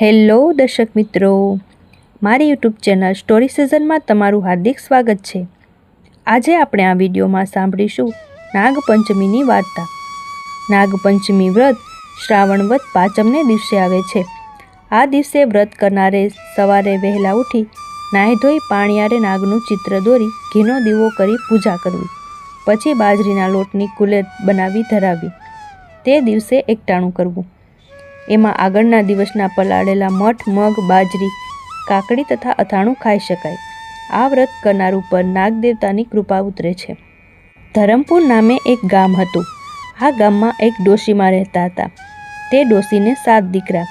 Hello દર્શક મિત્રો, મારી યુટ્યુબ ચેનલ સ્ટોરી સિઝનમાં તમારું હાર્દિક સ્વાગત છે. આજે આપણે આ વિડીયોમાં સાંભળીશું નાગપંચમીની વાર્તા. નાગપંચમી વ્રત શ્રાવણ વ્રત પાંચમને દિવસે આવે છે. આ દિવસે વ્રત કરનારે સવારે વહેલા ઉઠી નાહી ધોઈ પાણીયારે નાગનું ચિત્ર દોરી ઘીનો દીવો કરી પૂજા કરવી. પછી બાજરીના લોટની કુલેર બનાવી ધરાવી. તે દિવસે એકટાણું કરવું. એમાં આગળના દિવસના પલાળેલા મઠ, મગ, બાજરી, કાકડી તથા અથાણું ખાઈ શકાય. આ વ્રત કરનાર ઉપર નાગદેવતાની કૃપા ઉતરે છે. ધરમપુર નામે એક ગામ હતું. આ ગામમાં એક ડોશીમાં રહેતા હતા. તે ડોશીને સાત દીકરા.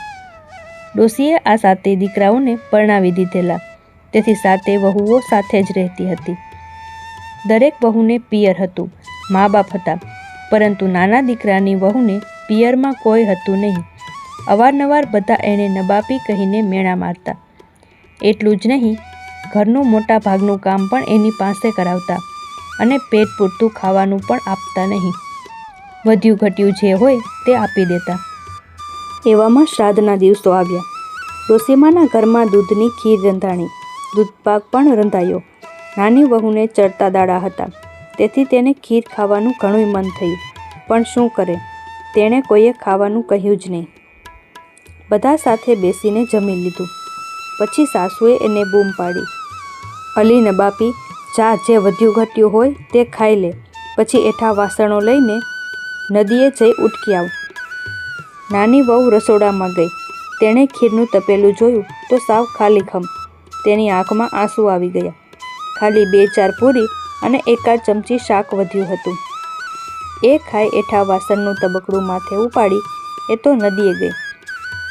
ડોશીએ આ સાતે દીકરાઓને પરણાવી દીધેલા. તેથી સાતે વહુઓ સાથે જ રહેતી હતી. દરેક વહુને પિયર હતું. મા બાપ હતા. પરંતુ નાના દીકરાની વહુને પિયરમાં કોઈ હતું નહીં. અવારનવાર બધા એણે નબાપી કહીને મેણા મારતા. એટલું જ નહીં, ઘરનું મોટા ભાગનું કામ પણ એની પાસે કરાવતા અને પેટ પૂરતું ખાવાનું પણ આપતા નહીં. વધ્યું ઘટ્યું જે હોય તે આપી દેતા. એવામાં શ્રાદ્ધના દિવસો આવ્યા. ડોસીમાના ઘરમાં દૂધની ખીર રંધાણી. દૂધપાક પણ રંધાયો. નાની વહુને ચડતા દાડા હતા. તેથી તેને ખીર ખાવાનું ઘણું મન થયું. પણ શું કરે? તેણે કોઈએ ખાવાનું કહ્યું જ નહીં. બધા સાથે બેસીને જમી લીધું. પછી સાસુએ એને બૂમ પાડી. અલી નબાપી, ચા જે વધ્યું ઘટ્યું હોય તે ખાઈ લે. પછી એઠા વાસણો લઈને નદીએ જઈ ઉટકી આવ. નાની વહુ રસોડામાં ગઈ. તેણે ખીરનું તપેલું જોયું તો સાવ ખાલી ખમ. તેની આંખમાં આંસુ આવી ગયા. ખાલી બે ચાર પૂરી અને એકાદ ચમચી શાક વધ્યું હતું. એ ખાઈ એઠા વાસણનું તબકડું માથે ઉપાડી એ તો નદીએ ગઈ.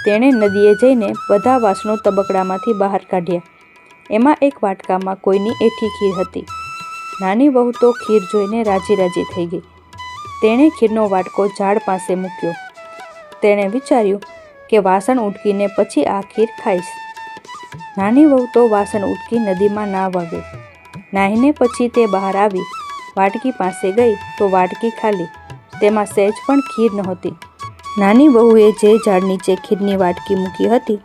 તેણે નદીએ જઈને બધા વાસણો તબકડામાંથી બહાર કાઢ્યા. એમાં એક વાટકામાં કોઈની એઠી ખીર હતી. નાની વહુ તો ખીર જોઈને રાજી રાજી થઈ ગઈ. તેણે ખીરનો વાટકો ઝાડ પાસે મૂક્યો. તેણે વિચાર્યું કે વાસણ ઉટકીને પછી આ ખીર ખાઈશ. નાની વહુ તો વાસણ ઉટકી નદીમાં ના ગઈ નાહીને પછી તે બહાર આવી. વાટકી પાસે ગઈ તો વાટકી ખાલી. તેમાં સહેજ પણ ખીર નહોતી. નાની વહુએ જે ઝાડ નીચે ખીરની વાટકી મૂકી હતી,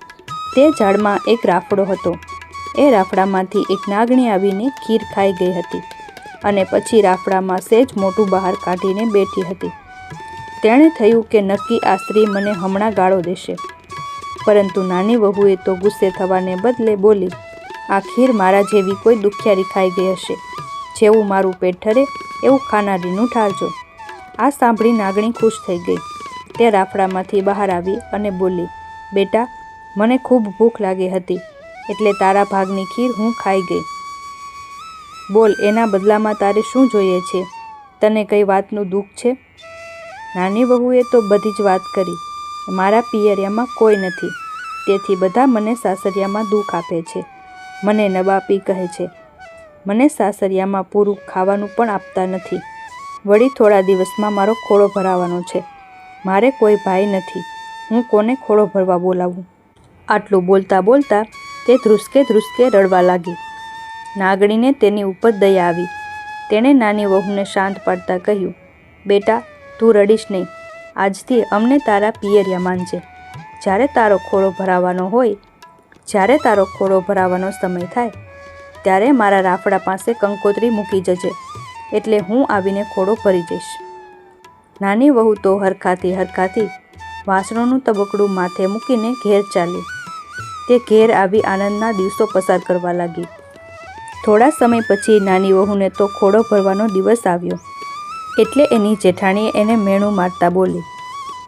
તે ઝાડમાં એક રાફડો હતો. એ રાફડામાંથી એક નાગણી આવીને ખીર ખાઈ ગઈ હતી અને પછી રાફડામાં સેજ મોટું બહાર કાઢીને બેઠી હતી. તેણે થયું કે નક્કી આ સ્ત્રી મને હમણાં ગાળો દેશે. પરંતુ નાની વહુએ તો ગુસ્સે થવાને બદલે બોલી, આ ખીર મારા જેવી કોઈ દુખિયારી ખાઈ ગઈ હશે. જેવું મારું પેટ ઠરે એવું ખાનારીનું ઠારજો. આ સાંભળી નાગણી ખુશ થઈ ગઈ. તે રાફડામાંથી બહાર આવી અને બોલી, બેટા, મને ખૂબ ભૂખ લાગી હતી, એટલે તારા ભાગની ખીર હું ખાઈ ગઈ. બોલ, એના બદલામાં તારે શું જોઈએ છે? તને કઈ વાતનું દુઃખ છે? નાની વહુએ તો બધી જ વાત કરી. મારા પિયરિયામાં કોઈ નથી. તેથી બધા મને સાસરિયામાં દુઃખ આપે છે. મને નબાપી કહે છે. મને સાસરિયામાં પૂરું ખાવાનું પણ આપતા નથી. વળી થોડા દિવસમાં મારો ખોળો ભરાવાનો છે. મારે કોઈ ભાઈ નથી. હું કોને ખોળો ભરવા બોલાવું? આટલું બોલતા બોલતા તે ધ્રુસકે ધ્રુસકે રડવા લાગી. નાગણીને તેની ઉપર દયા આવી. તેણે નાની વહુને શાંત પાડતા કહ્યું, બેટા, તું રડીશ નહીં. આજથી અમને તારા પિયરિયા માનજે. જ્યારે તારો ખોળો ભરાવાનો હોય, જ્યારે તારો ખોળો ભરાવાનો સમય થાય, ત્યારે મારા રાફડા પાસે કંકોત્રી મૂકી જજે. એટલે હું આવીને ખોળો ભરી જઈશ. નાની વહુ તો હરખાથી હરખાથી વાસણોનું તબકડું માથે મૂકીને ઘેર ચાલી. તે ઘેર આવી આનંદના દિવસો પસાર કરવા લાગી. થોડા સમય પછી નાની વહુને તો ખોડો ભરવાનો દિવસ આવ્યો. એટલે એની જેઠાણીએ એને મેણું મારતા બોલી,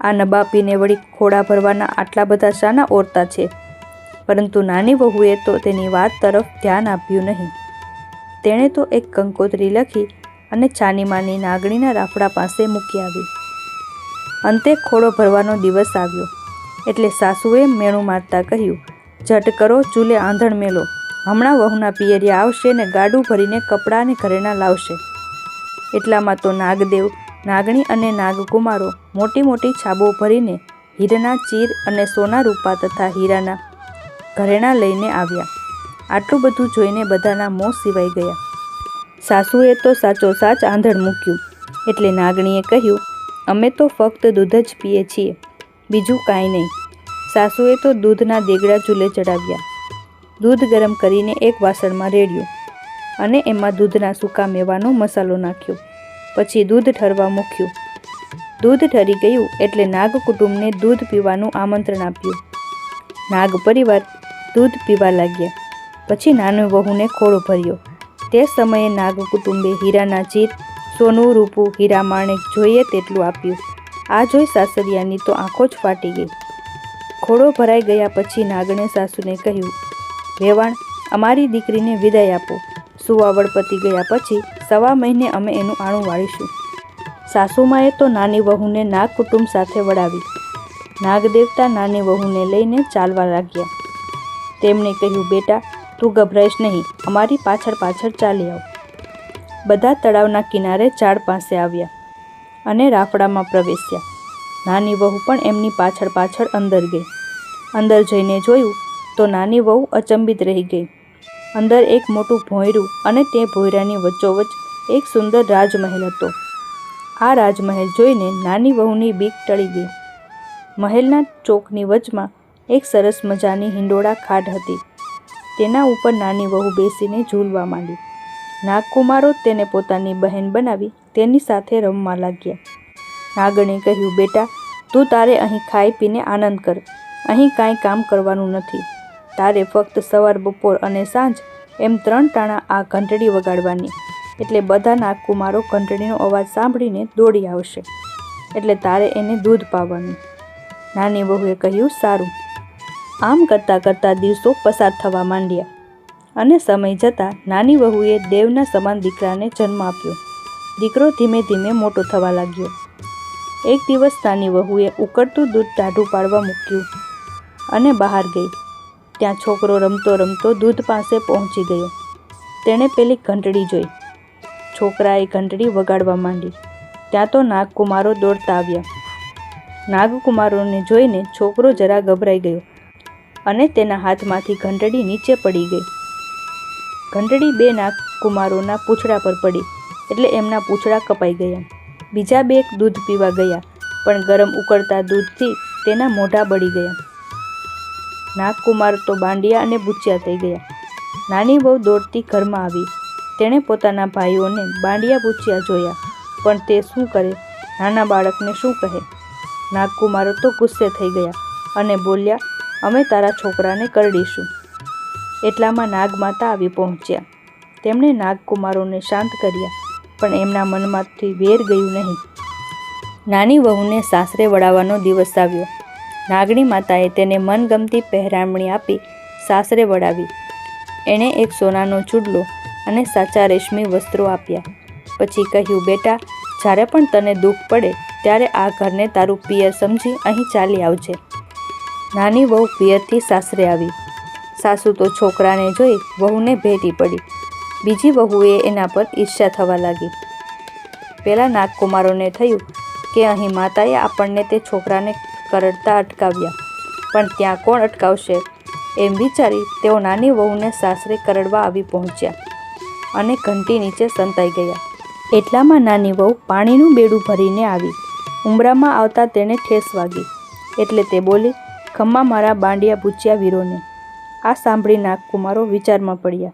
આ નબાપીને વળી ખોડા ભરવાના આટલા બધા શાના ઓરતા છે? પરંતુ નાની વહુએ તો તેની વાત તરફ ધ્યાન આપ્યું નહીં. તેણે તો એક કંકોત્રી લખી અને છાનીમાની નાગણીના રાફડા પાસે મૂકી આવી. અંતે ખોડો ભરવાનો દિવસ આવ્યો. એટલે સાસુએ મેણું મારતા કહ્યું, ઝટ કરો, ચૂલે આંધણ મેલો. હમણાં વહુના પિયરિયા આવશે ને ગાડું ભરીને કપડાં અને ઘરેણા લાવશે. એટલામાં તો નાગદેવ, નાગણી અને નાગકુમારો મોટી મોટી છાબો ભરીને હીરના ચીર અને સોના રૂપા તથા હીરાના ઘરેણા લઈને આવ્યા. આટલું બધું જોઈને બધાના મોં સિવાઈ ગયા. સાસુએ તો સાચો સાચ આંધણ મૂક્યું. એટલે નાગણીએ કહ્યું, અમે તો ફક્ત દૂધ જ પીએ છીએ, બીજું કાંઈ નહીં. સાસુએ તો દૂધના દેગડા ચૂલે ચડાવ્યા. દૂધ ગરમ કરીને એક વાસણમાં રેડ્યું અને એમાં દૂધના સૂકા મેવાનો મસાલો નાખ્યો. પછી દૂધ ઠરવા મૂક્યું. દૂધ ઠરી ગયું એટલે નાગ કુટુંબને દૂધ પીવાનું આમંત્રણ આપ્યું. નાગ પરિવાર દૂધ પીવા લાગ્યા. પછી નાનો વહુને ખોળો ભર્યો. તે સમયે નાગ કુટુંબે હીરાના ચીર સોનું, રૂપું, હીરા માણેક જોઈએ તેટલું આપ્યું. આ જોઈ સાસરિયાની તો આંખો જ ફાટી ગઈ. ઘોડો ભરાઈ ગયા પછી નાગણે સાસુને કહ્યું, વેવાણ, અમારી દીકરીને વિદાય આપો. સુવાવડ પતી ગયા પછી સવા મહિને અમે એનું આણું વાળીશું. સાસુમાએ તો નાની વહુને નાગ કુટુંબ સાથે વડાવી નાગદેવતા નાની વહુને લઈને ચાલવા લાગ્યા. તેમણે કહ્યું, બેટા તું ગભરાઈશ નહીં. અમારી પાછળ પાછળ ચાલી આવ. બધા તળાવના કિનારે ઝાડ પાસે આવ્યા અને રાફડામાં પ્રવેશ્યા. નાની વહુ પણ એમની પાછળ પાછળ અંદર ગઈ. અંદર જઈને જોયું તો નાની વહુ અચંબિત રહી ગઈ. અંદર એક મોટું ભોંયરું અને તે ભોંયરાની વચ્ચોવચ્ચ એક સુંદર રાજમહેલ હતો. આ રાજમહેલ જોઈને નાની વહુની બીક ટળી ગઈ. મહેલના ચોકની વચમાં એક સરસ મજાની હિંડોળા ખાટ હતી. તેના ઉપર નાની વહુ બેસીને ઝૂલવા માંડી. નાગકુમારો તેને પોતાની બહેન બનાવી તેની સાથે રમવા લાગ્યા. નાગણે કહ્યું, બેટા, તું તારે અહીં ખાઈ પીને આનંદ કર. અહીં કાંઈ કામ કરવાનું નથી. તારે ફક્ત સવાર, બપોર અને સાંજ એમ ત્રણ ટાણા આ ઘંટડી વગાડવાની. એટલે બધા નાગકુમારો ઘંટડીનો અવાજ સાંભળીને દોડી આવશે. એટલે તારે એને દૂધ પાવાનું નાની વહુએ કહ્યું, સારું. આમ કરતાં કરતાં દિવસો પસાર થવા માંડ્યા. અને સમય જતાં નાની વહુએ દેવના સમાન દીકરાને જન્મ આપ્યો. દીકરો ધીમે ધીમે મોટો થવા લાગ્યો. એક દિવસ નાની વહુએ ઉકળતું દૂધ ટાઢું પાડવા મૂક્યું અને બહાર ગઈ. ત્યાં છોકરો રમતો રમતો દૂધ પાસે પહોંચી ગયો. તેણે પેલી ઘંટડી જોઈ. છોકરાએ ઘંટડી વગાડવા માંડી. ત્યાં તો નાગકુમારો દોડતા આવ્યા. નાગકુમારોને જોઈને છોકરો જરા ગભરાઈ ગયો. અને તેના હાથમાંથી ઘંટડી નીચે પડી ગઈ. ઘંટડી બે નાગકુમારોના પૂંછડા પર પડી, એટલે એમના પૂંછડા કપાઈ ગયા. બીજા બે દૂધ પીવા ગયા, પણ ગરમ ઉકળતા દૂધથી તેના મોઢા બળી ગયા. નાગકુમાર તો બાંડિયા અને બુચ્યા થઈ ગયા. નાની બહુ દોડતી ઘરમાં આવી. તેણે પોતાના ભાઈઓને બાંડિયા બુચ્યા જોયા, પણ તે શું કરે? નાના બાળકને શું કહે? નાગકુમારો તો ગુસ્સે થઈ ગયા અને બોલ્યા અમે તારા છોકરાને કરડીશું એટલામાં નાગમાતા આવી પહોંચ્યા. તેમણે નાગકુમારોને શાંત કર્યા, પણ એમના મનમાંથી વેર ગયું નહીં. નાની વહુને સાસરે વળાવવાનો દિવસ આવ્યો. નાગણી માતાએ તેને મનગમતી પહેરામણી આપી સાસરે વળાવી. એણે એક સોનાનો ચૂડલો અને સાચા રેશમી વસ્ત્રો આપ્યા. પછી કહ્યું, બેટા, જ્યારે પણ તને દુઃખ પડે, ત્યારે આ ઘરને તારું પિયર સમજી અહીં ચાલી આવજે. નાની વહુ પિયરથી સાસરે આવી. સાસુ તો છોકરાને જોઈ વહુને ભેટી પડી. બીજી વહુએ એના પર ઈર્ષ્યા થવા લાગી. પેલા નાગકુમારોને થયું કે અહીં માતાએ આપણને તે છોકરાને કરડતા અટકાવ્યા. પણ ત્યાં કોણ અટકાવશે? એમ વિચારી તેઓ નાની વહુને સાસરે કરડવા આવી પહોંચ્યા અને ઘંટી નીચે સંતાઈ ગયા. એટલામાં નાની વહુ પાણીનું બેડું ભરીને આવી. ઉમરામાં આવતા તેને ઠેસ વાગી. એટલે તે બોલી ખમ્મા મારા બાંડિયા ભૂચ્યા વીરોને. આ સાંભળી નાગકુમારો વિચારમાં પડ્યા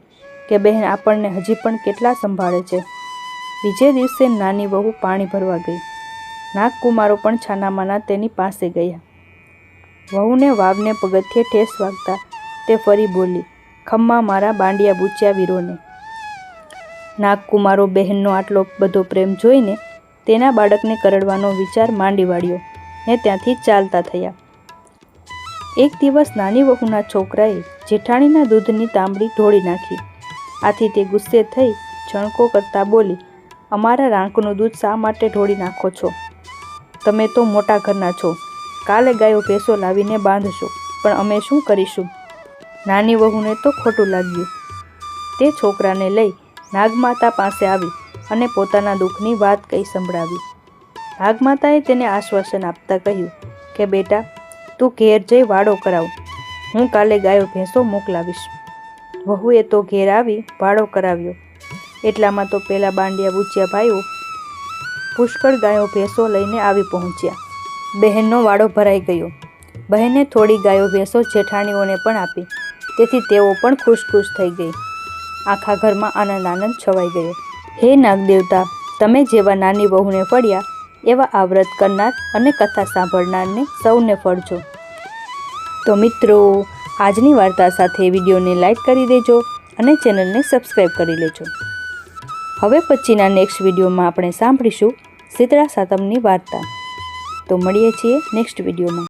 કે બહેન આપણને હજી પણ કેટલા સંભાળે છે. બીજે દિવસે નાની વહુ પાણી ભરવા ગઈ. નાગકુમારો પણ છાનામાના તેની પાસે ગયા. વહુને વાવને પગથિયે ઠેસ વાગતા તે ફરી બોલી, ખમ્મા મારા બાંડિયા બૂચ્યા વીરોને. નાગકુમારો બહેનનો આટલો બધો પ્રેમ જોઈને તેના બાળકને કરડવાનો વિચાર માંડી વાળ્યો ને ત્યાંથી ચાલતા થયા. એક દિવસ નાની વહુના છોકરાએ જેઠાણીના દૂધની તાંબડી ઢોળી નાખી. આથી તે ગુસ્સે થઈ છણકો કરતા બોલી, અમારા રાંકનું દૂધ શા માટે ઢોળી નાખો છો? તમે તો મોટા ઘરના છો. કાલે ગાયો ભેંસો લાવીને બાંધશો, પણ અમે શું કરીશું? નાની વહુને તો ખોટું લાગ્યું. તે છોકરાને લઈ નાગમાતા પાસે આવી અને પોતાના દુઃખની વાત કહી સંભળાવી. નાગમાતાએ તેને આશ્વાસન આપતા કહ્યું કે, બેટા તું ઘેર જઈ વાડો કરાવ. હું કાલે ગાયો ભેંસો મોકલાવીશ. વહુએ તો ઘેર આવી વાડો કરાવ્યો. એટલામાં તો પેલા બાંડિયા બુચ્યા ભાઈઓ પુષ્કળ ગાયો ભેંસો લઈને આવી પહોંચ્યા. બહેનનો વાડો ભરાઈ ગયો. બહેને થોડી ગાયો ભેંસો જેઠાણીઓને પણ આપી. તેથી તેઓ પણ ખુશ ખુશ થઈ ગઈ. આખા ઘરમાં આનંદ આનંદ છવાઈ ગયો. હે નાગદેવતા, તમે જેવા નાની વહુને ફળ્યા, એવા આ વ્રત કરનાર અને કથા સાંભળનારને સૌને ફળજો. તો મિત્રો, આજની વાર્તા સાથે વિડીયોને લાઇક કરી દેજો અને ચેનલને સબસ્ક્રાઈબ કરી લેજો. હવે પછીના નેક્સ્ટ વિડીયોમાં આપણે સાંભળીશું શીતળા સાતમની વાર્તા. તો મળીએ છીએ નેક્સ્ટ વિડીયોમાં.